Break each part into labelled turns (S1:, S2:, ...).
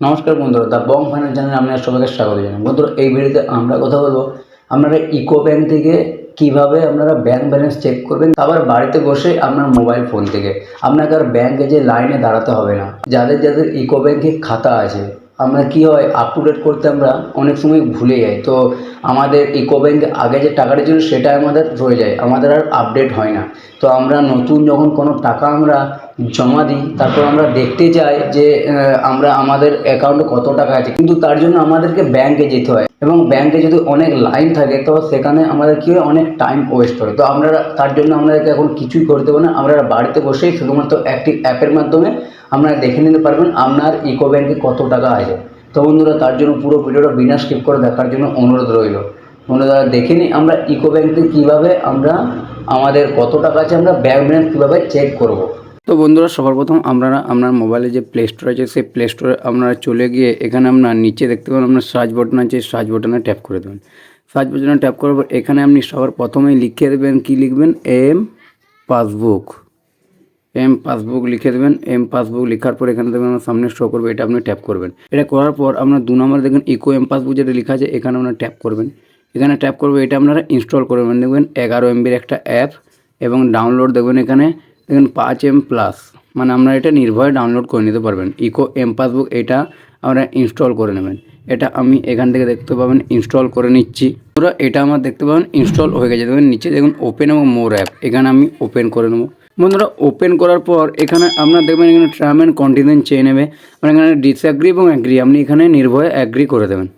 S1: নমস্কার বন্ধুরা দা বং ফাইন্যান্স চ্যানেলে আপনার সবাইকে স্বাগত জানাই। বন্ধুরা, এই ভিডিওতে আমরা কথা বলব আপনারা ইকো ব্যাংক থেকে কীভাবে আপনারা ব্যাংক ব্যালেন্স চেক করবেন, আবার বাড়িতে বসে আপনার মোবাইল ফোন থেকে। আপনাকে আর ব্যাংকে যে লাইনে দাঁড়াতে হবে না। যাদের যাদের ইকো ব্যাংকে খাতা আছে, আমরা কি হয় আপ টু ডেট করতে আমরা অনেক সময় ভুলে যাই। তো আমাদের ইকো ব্যাংকে আগে যে টাকাটা ছিল, সেটা আমাদের রয়ে যায়। আমাদের আর আপডেট হয় না। তো আমরা নতুন যখন কোনো টাকা আমরা জমা দিই, তারপর আমরা দেখতে চাই যে আমরা আমাদের অ্যাকাউন্টে কত টাকা আছে। কিন্তু তার জন্য আমাদেরকে ব্যাংকে যেতে হয়। এবং ব্যাংকে যদি অনেক লাইন থাকে, তো সেখানে আমাদের কী হয়? অনেক টাইম ওয়েস্ট হয় তো আমরা তার জন্য আমাদেরকে এখন কিছুই করতে হবে না। আমরা বাড়িতে বসেই শুধুমাত্র একটি অ্যাপের মাধ্যমে আপনারা দেখে নিতে পারবেন আপনার ইকো ব্যাংকে কত টাকা আছে। তো বন্ধুরা, তার জন্য পুরো ভিডিওটা বিনা স্কিপ করে দেখার জন্য অনুরোধ রইল। বন্ধুরা, দেখে নিই আমরা ইকো ব্যাংকে কীভাবে আমরা আমাদের কত টাকা আছে, আমরা ব্যাংক ব্যালেন্স কীভাবে চেক করব। তো বন্ধুরা, সবার প্রথম আপনারা আপনার মোবাইলে যে প্লে স্টোর আছে, সেই প্লে স্টোরে আপনারা চলে গিয়ে এখানে আপনার নিচে দেখতে পাবেন আপনার সার্চ বাটন আছে সার্চ বাটনে ট্যাপ করে দেবেন। সার্চ বাটনে ট্যাপ করার পর এখানে আপনি সবার প্রথমেই লিখে দেবেন, কি লিখবেন? এম পাসবুক এম পাসবুক লিখে দেবেন। এম পাসবুক লেখার পর এখানে দেখবেন আমার সামনে শো করবে, এটা আপনি ট্যাপ করবেন। এটা করার পর আপনার দু নম্বর দেখবেন ইকো এম পাসবুক যেটা লেখা আছে, এখানে আপনারা ট্যাপ করবেন। এখানে ট্যাপ করবে, এটা আপনারা ইনস্টল করবেন দেখবেন এগারো এমবির একটা অ্যাপ এবং ডাউনলোড দেখবেন এখানে। দেখবেন পাঁচ এম প্লাস মানে আপনারা এটা নির্ভয়ে ডাউনলোড করে নিতে পারবেন। ইকো এম পাসবুক এটা আপনারা ইনস্টল করে নেবেন। এটা আমি এখান থেকে দেখতে পাবেন ইনস্টল করে নিচ্ছি। পুরো এটা আমার দেখতে পাবেন ইনস্টল হয়ে গেছে। দেখবেন নিচে দেখুন ওপেন এবং মোর অ্যাপ এখানে আমি ওপেন করে নেব। বন্ধুরা ওপেন করার পর এখানে আপনারা দেখবেন এখানে টার্ম অ্যান্ড কন্টিনেন্ট চেয়ে নেবে। মানে এখানে ডিসঅ্যাগ্রি এবং অ্যাগ্রি আপনি এখানে নির্ভয়ে অ্যাগ্রি করে দেবেন।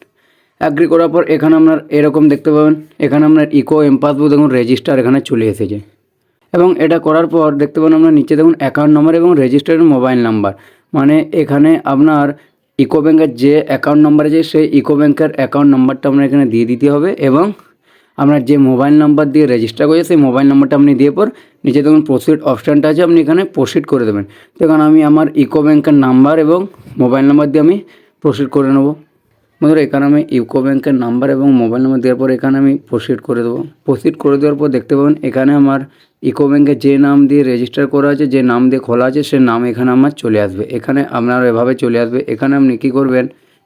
S1: অ্যাগ্রি করার পর এখানে আপনার এরকম দেখতে পাবেন, এখানে আপনার ইকো এম পাসবুক দেখুন রেজিস্টার এখানে চলে এসেছে। এবং এটা করার পর দেখতে পাবেন আপনার নিচে দেখুন অ্যাকাউন্ট নম্বর এবং রেজিস্টার্ড মোবাইল নাম্বার মানে এখানে আপনার ইকো ব্যাঙ্কের যে অ্যাকাউন্ট নাম্বার আছে, সেই ইকো ব্যাঙ্কের অ্যাকাউন্ট নাম্বারটা আপনার এখানে দিয়ে দিতে হবে এবং আপনার যে মোবাইল নাম্বার দিয়ে রেজিস্টার করেছে, সেই মোবাইল নাম্বারটা আপনি দিয়ে পর নিচে দেখুন প্রসিড অপশানটা আছে, আপনি এখানে প্রসিড করে দেবেন। তো এখানে আমি আমার ইকো ব্যাঙ্কের নাম্বার এবং মোবাইল নাম্বার দিয়ে আমি প্রসিড করে নেব। বন্ধুরা, এখানে আমি ইউকো ব্যাংকের নাম্বার এবং মোবাইল নাম্বার দেওয়ার পর এখানে আমি প্রসিড করে দেবো। প্রসিড করে দেওয়ার পর দেখতে পাবেন, এখানে আমার ইকো ব্যাংকে যে নাম দিয়ে রেজিস্টার করা আছে, যে নাম দিয়ে খোলা আছে, সে নাম এখানে আমার চলে আসবে। এখানে আপনারা এভাবে চলে আসবে। এখানে আপনি কী করবেন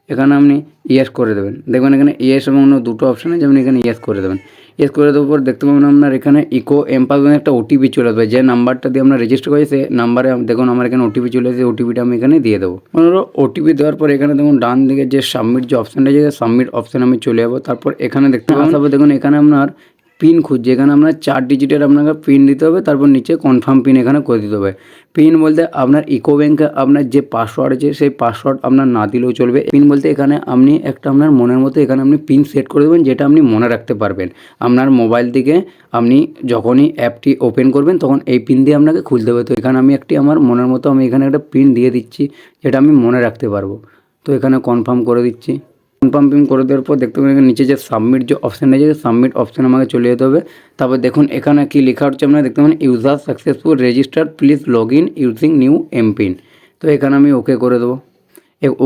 S1: এখানে আপনি ইয়েস করে দেবেন। দেখবেন এখানে ইয়েস এবং অন্য দুটো অপশান আছে, আপনি এখানে ইয়েস করে দেবেন। ইয়েস করে দেওয়ার পর দেখতে পাবেন আপনার এখানে ইকো এমপাস একটা ওটিপি চলে আসবে। যে নাম্বারটা দিয়ে আমরা রেজিস্টার করেছি সে নাম্বারে দেখুন আমার এখানে ওটিপি চলে এসেছে ওটিপিটা আমি এখানে দিয়ে দেবো। ধরো ওটিপি দেওয়ার পর এখানে দেখুন ডান দিকে যে সাবমিট যে অপশানটা আছে সাবমিট অপশান আমি চলে যাব। তারপর এখানে দেখতে পাবেন তারপর দেখুন, এখানে আপনার পিন খুঁজছে এখানে আপনার চার ডিজিটের আপনাকে পিন দিতে হবে, তারপর নিচে কনফার্ম পিন এখানে করে দিতে হবে। পিন বলতে আপনার ইকো ব্যাংকে আপনার যে পাসওয়ার্ড আছে, সেই পাসওয়ার্ড আপনার না দিলেও চলবে। পিন বলতে এখানে আপনি একটা আপনার মনের মতো এখানে আপনি পিন সেট করে দেবেন, যেটা আপনি মনে রাখতে পারবেন। আপনার মোবাইল থেকে আপনি যখনই অ্যাপটি ওপেন করবেন, তখন এই পিন দিয়ে আপনাকে খুলতে হবে। তো এখানে আমি একটি আমার মনের মতো আমি এখানে একটা পিন দিয়ে দিচ্ছি, যেটা আমি মনে রাখতে পারব। তো এখানে কনফার্ম করে দিচ্ছি। পিন করে দেওয়ার পর দেখতে পাবেন নিচে যে সাবমিট যে অপশান আছে সাবমিট অপশান আমাকে চলে যেতে হবে। তারপর দেখুন, এখানে কি লেখা হচ্ছে আপনারা দেখতে পাবেন user successful register please log in using new M PIN তো এখানে আমি ওকে করে দেবো।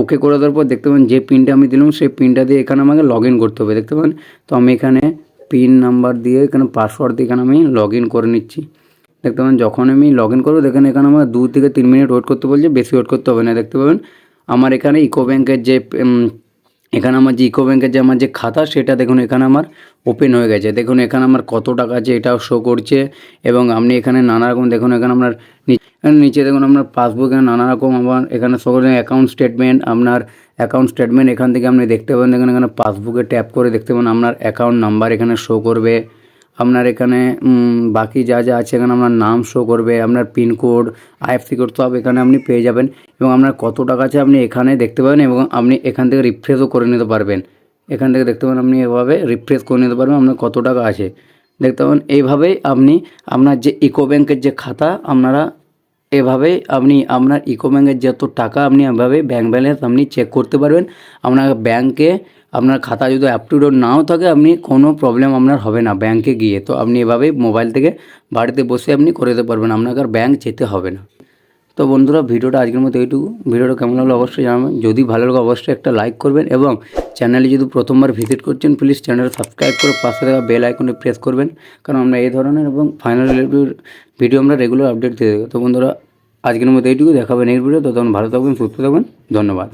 S1: ওকে করে দেওয়ার পর দেখতে পাবেন, যে পিনটা আমি দিলাম, সেই পিনটা দিয়ে এখানে আমাকে লগ ইন করতে হবে, দেখতে পাবেন? তো আমি এখানে পিন নাম্বার দিয়ে এখানে পাসওয়ার্ড দিয়ে এখানে আমি লগ ইন করে নিচ্ছি। দেখতে পাবেন, যখন আমি লগ ইন করব, দেখেন এখানে আমার দু থেকে তিন মিনিট ওয়েট করতে বলছে, বেশি ওয়েট করতে হবে না, দেখতে পাবেন? আমার এখানে ইকো ব্যাংকের যে এখানে আমার যে ইকো ব্যাঙ্কের যে আমার যে খাতা, সেটা দেখুন এখানে আমার ওপেন হয়ে গেছে। দেখুন এখানে আমার কত টাকা আছে এটাও শো করছে এবং আপনি এখানে নানা রকম দেখুন এখানে আপনার নিচে দেখুন আপনার পাসবুক এখানে নানা রকম আমার এখানে শো করছে অ্যাকাউন্ট স্টেটমেন্ট আপনার অ্যাকাউন্ট স্টেটমেন্ট এখান থেকে আপনি দেখতে পাবেন। দেখুন এখানে পাসবুকে ট্যাপ করে দেখতে পাবেন, আপনার অ্যাকাউন্ট নাম্বার এখানে শো করবে। আপনার এখানে বাকি যা যা আছে এখানে আপনার নাম শো করবে, আপনার পিনকোড আইএফসি কোড সব এখানে আপনি পেয়ে যাবেন এবং আপনার কত টাকা আছে আপনি এখানে দেখতে পাবেন এবং আপনি এখান থেকে রিফ্রেশও করে নিতে পারবেন। এখান থেকে দেখতে পাবেন আপনি এভাবে রিফ্রেশ করে নিতে পারবেন আপনার কত টাকা আছে। দেখতে পাবেন এইভাবেই আপনি আপনার যে ইকো ব্যাংকের যে খাতা, আপনারা এভাবেই আপনি আপনার ইকো ব্যাংকের যত টাকা আপনি এভাবে ব্যাংক ব্যালেন্স আপনি চেক করতে পারবেন। আপনার ব্যাংকে আপনার খাতা যদি আপ টু ডেট নাও থাকে, আপনি কোনো প্রবলেম আপনার হবে না ব্যাংকে গিয়ে। তো আপনি এভাবেই মোবাইল থেকে বাড়িতে বসে আপনি করে দিতে পারবেন, আপনাকে আর ব্যাংক যেতে হবে না। তো বন্ধুরা, ভিডিওটা আজকের মতো এইটুকু। ভিডিওটা কেমন লাগল অবশ্যই জানাবেন। যদি ভালো লাগে অবশ্যই একটা লাইক করবেন এবং চ্যানেলে যদি প্রথমবার ভিজিট করছেন প্লিজ চ্যানেল সাবস্ক্রাইব করে পাশে থাকা বেল আইকনে প্রেস করবেন। কারণ আমরা এই ধরনের এবং ফাইনাল ভিডিও আমরা রেগুলার আপডেট দিয়ে দেবো। তো বন্ধুরা, আজকের মতো এইটুকু। দেখাবেন নেক্সট ভিডিও তো তখন ভালো থাকবেন, সুস্থ থাকবেন। ধন্যবাদ।